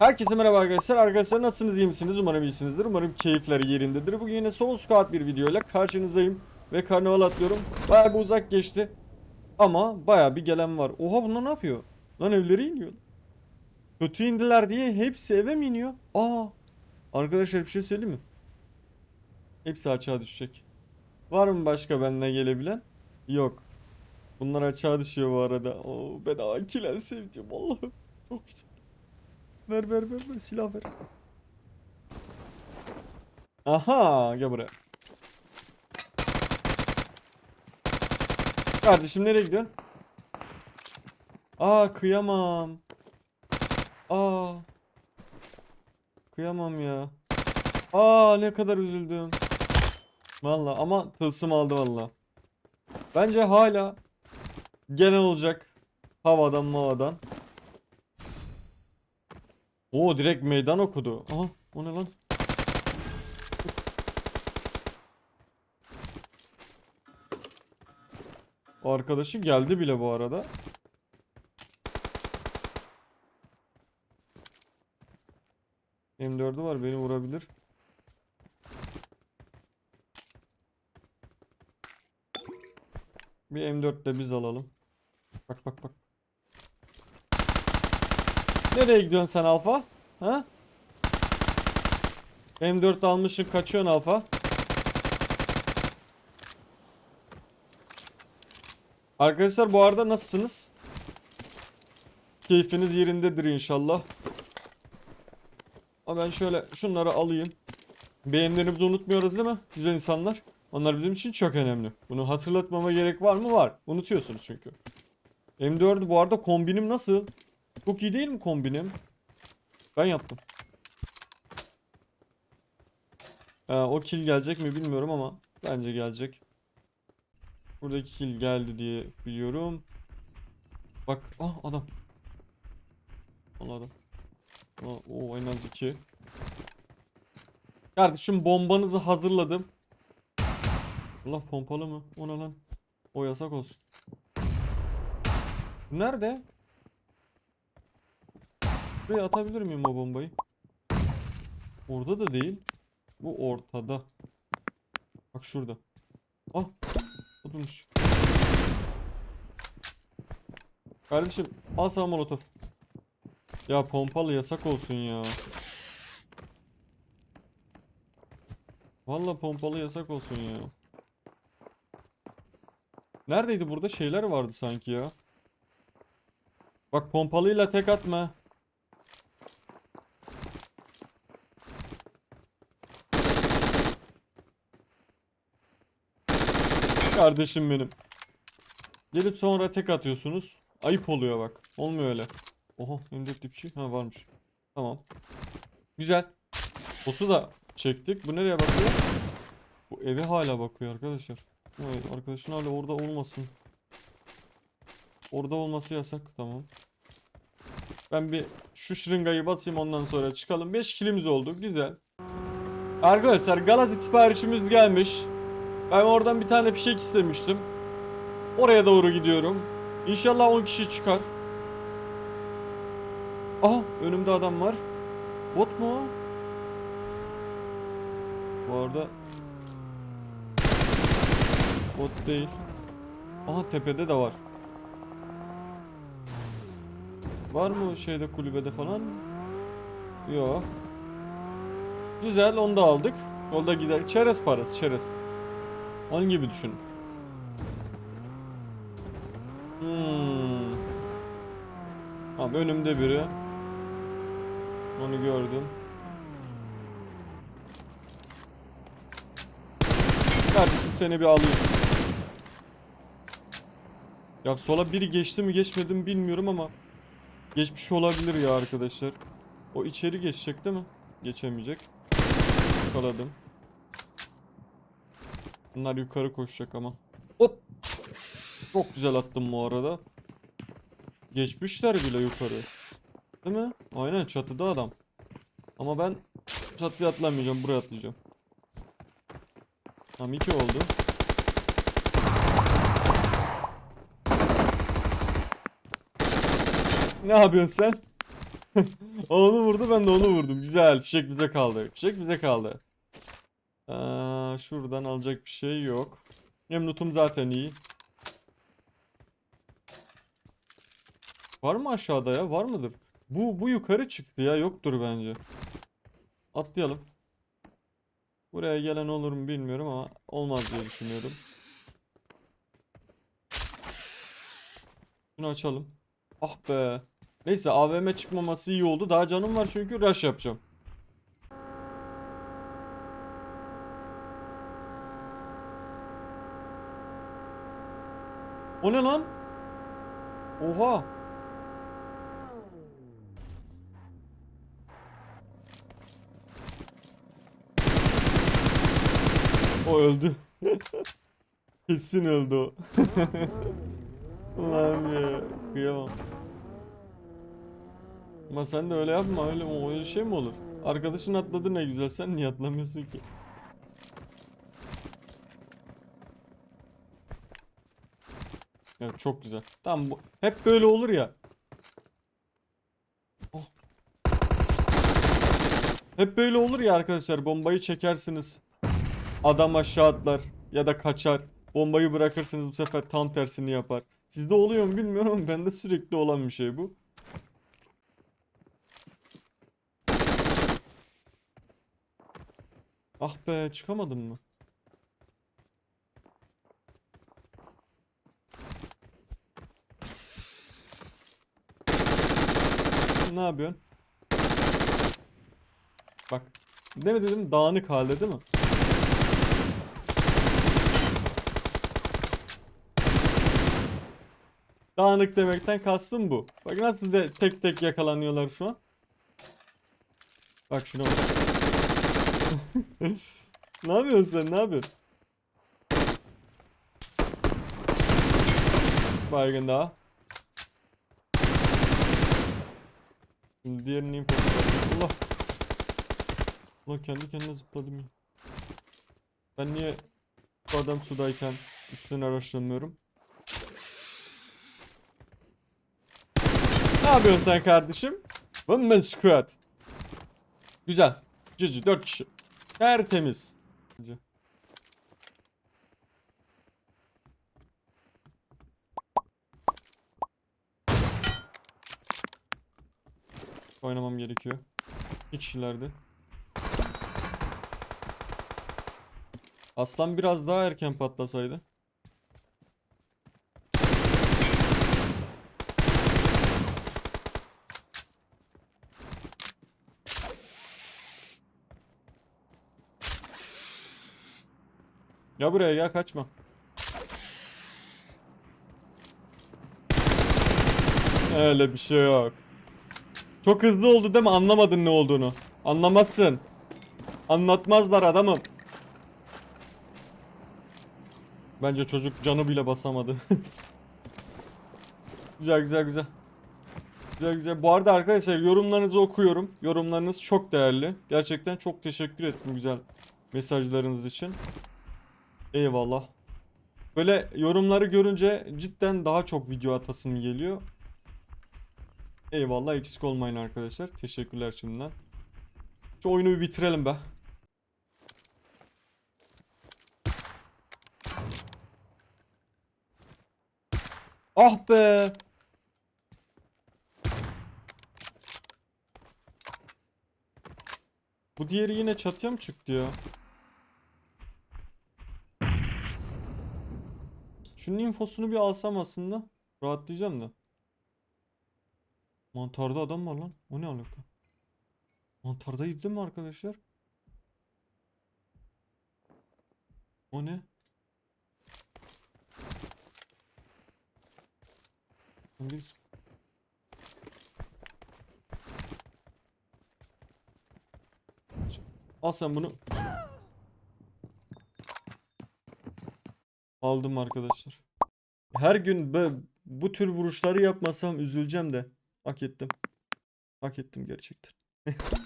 Herkese merhaba arkadaşlar. Arkadaşlar nasılsınız iyi misiniz? Umarım iyisinizdir. Umarım keyifler yerindedir. Bugün yine Solo Squad bir videoyla karşınızdayım. Ve karnaval atlıyorum. Bayağı bir uzak geçti. Ama bayağı bir gelen var. Oha bunlar ne yapıyor? Lan evleri iniyor. Kötü indiler diye hepsi eve mi iniyor? Aa. Arkadaşlar bir şey söyleyeyim mi? Hepsi açığa düşecek. Var mı başka benimle gelebilen? Yok. Bunlar açığa düşüyor bu arada. Oo, ben akilen sevdim Allah'ım. Çok güzel. Ver ver ver ver silah ver. Aha gel buraya. Kardeşim nereye gidiyorsun? Aa kıyamam. Aa. Kıyamam ya. Aa ne kadar üzüldüm. Valla ama tılsım aldı valla. Bence hala gelen olacak. Havadan mavadan. Oo direkt meydan okudu. Aha o ne lan? Arkadaşı geldi bile bu arada. M4'ü var beni vurabilir. Bir M4 de biz alalım. Bak bak bak. Nereye gidiyorsun sen Alfa? Ha? M4 almışsın kaçıyorsun Alfa. Arkadaşlar bu arada nasılsınız? Keyfiniz yerindedir inşallah. Ama ben şöyle şunları alayım. Beğenilerimizi unutmuyoruz değil mi? Güzel insanlar. Onlar bizim için çok önemli. Bunu hatırlatmama gerek var mı? Var. Unutuyorsunuz çünkü. M4 bu arada kombinim nasıl? Çok iyi değil mi kombinim? Ben yaptım. Ee, o kill gelecek mi bilmiyorum ama bence gelecek. Buradaki kill geldi diye biliyorum. Bak ah adam. Allah adam. Aa, Oo en az iki. Kardeşim bombanızı hazırladım. Allah pompalı mı? O ne lan? O yasak olsun. Nerede? Buraya atabilir miyim o bombayı? Orada da değil. Bu ortada. Bak şurada. Ah. Oturmuş. Kardeşim al sana molotof. Ya pompalı yasak olsun ya. Valla pompalı yasak olsun ya. Neredeydi burada şeyler vardı sanki ya. Bak pompalıyla tek atma. Kardeşim benim. Gelip sonra tek atıyorsunuz. Ayıp oluyor bak. Olmuyor öyle. Oha M4 dipçi. Ha varmış. Tamam. Güzel. Botu da çektik. Bu nereye bakıyor? Bu eve hala bakıyor arkadaşlar. Evet arkadaşın hala orada olmasın. Orada olması yasak. Tamam. Ben bir şu şırıngayı basayım ondan sonra çıkalım. 5 kilimiz oldu. Güzel. Arkadaşlar Galata siparişimiz gelmiş. Ben oradan bir tane fişek istemiştim. Oraya doğru gidiyorum. İnşallah 10 kişi çıkar. Aha önümde adam var. Bot mu o? Bu arada Bot değil. Aha tepede de var. Var mı şeyde kulübede falan? Yok. Güzel onu da aldık. Yolda gider. Çerez parası çerez. Onun gibi düşün. Hmm. Tamam önümde biri. Onu gördüm. Kardeşim seni bir alayım. Ya sola biri geçti mi geçmedi mi bilmiyorum ama geçmiş olabilir ya arkadaşlar. O içeri geçecek değil mi? Geçemeyecek. Yakaladım. Bunlar yukarı koşacak ama. Hop. Çok güzel attım bu arada. Geçmişler bile yukarı. Değil mi? Aynen çatıda adam. Ama ben çatıya atlamayacağım. Buraya atlayacağım. Tamam iki oldu. Ne yapıyorsun sen? Onu vurdu ben de onu vurdum. Güzel. Fişek bize kaldı. Fişek bize kaldı. Şuradan alacak bir şey yok. Hem lootum zaten iyi. Var mı aşağıda ya? Var mıdır? Bu bu yukarı çıktı ya. Yoktur bence. Atlayalım. Buraya gelen olur mu bilmiyorum ama olmaz diye düşünüyorum. Şunu açalım. Ah be. Neyse AVM çıkmaması iyi oldu. Daha canım var çünkü rush yapacağım. O ne lan? Oha. O öldü. Kesin öldü o. Allah'ım ya. Kıyamam. Ama sen de öyle yapma öyle öyle şey mi olur? Arkadaşın atladı ne güzel sen niye atlamıyorsun ki? Evet çok güzel. Tamam bu hep böyle olur ya. Oh. Hep böyle olur ya arkadaşlar bombayı çekersiniz. Adam aşağı atlar ya da kaçar. Bombayı bırakırsınız bu sefer tam tersini yapar. Sizde oluyor mu bilmiyorum ama bende sürekli olan bir şey bu. Ah be çıkamadım mı? Ne yapıyorsun? Bak. Mi dedim? Dağınık halde değil mi? Dağınık demekten kastım bu. Bak nasıl de tek tek yakalanıyorlar şu an. Bak şuna bak. ne yapıyorsun sen? Ne yapıyorsun? Baygın daha. Şimdi diğerinin infosu var. Allah. Allah kendi kendine zıpladım ya. Ben niye bu adam sudayken üstüne araştırmıyorum? Ne yapıyorsun sen kardeşim? Women squad. Güzel. Cici 4 kişi. Tertemiz. Bence. Oynamam gerekiyor. İki kişilerdi. Aslan biraz daha erken patlasaydı. Ya buraya gel kaçma. Öyle bir şey yok. Çok hızlı oldu değil mi? Anlamadın ne olduğunu. Anlamazsın. Anlatmazlar adamım. Bence çocuk canı bile basamadı. güzel güzel güzel. Güzel güzel. Bu arada arkadaşlar yorumlarınızı okuyorum. Yorumlarınız çok değerli. Gerçekten çok teşekkür ettim güzel mesajlarınız için. Eyvallah. Böyle yorumları görünce cidden daha çok video atasım geliyor. Eyvallah eksik olmayın arkadaşlar. Teşekkürler şimdiden. Şu oyunu bir bitirelim be. Ah be. Bu diğeri yine çatıya mı çıktı ya? Şunun infosunu bir alsam aslında rahatlayacağım da. Mantarda adam var lan. O ne alaka? Mantardaydı değil mi arkadaşlar? O ne? Biz... Al sen bunu. Aldım arkadaşlar. Her gün bu tür vuruşları yapmasam üzüleceğim de. Hak ettim. Hak ettim gerçekten.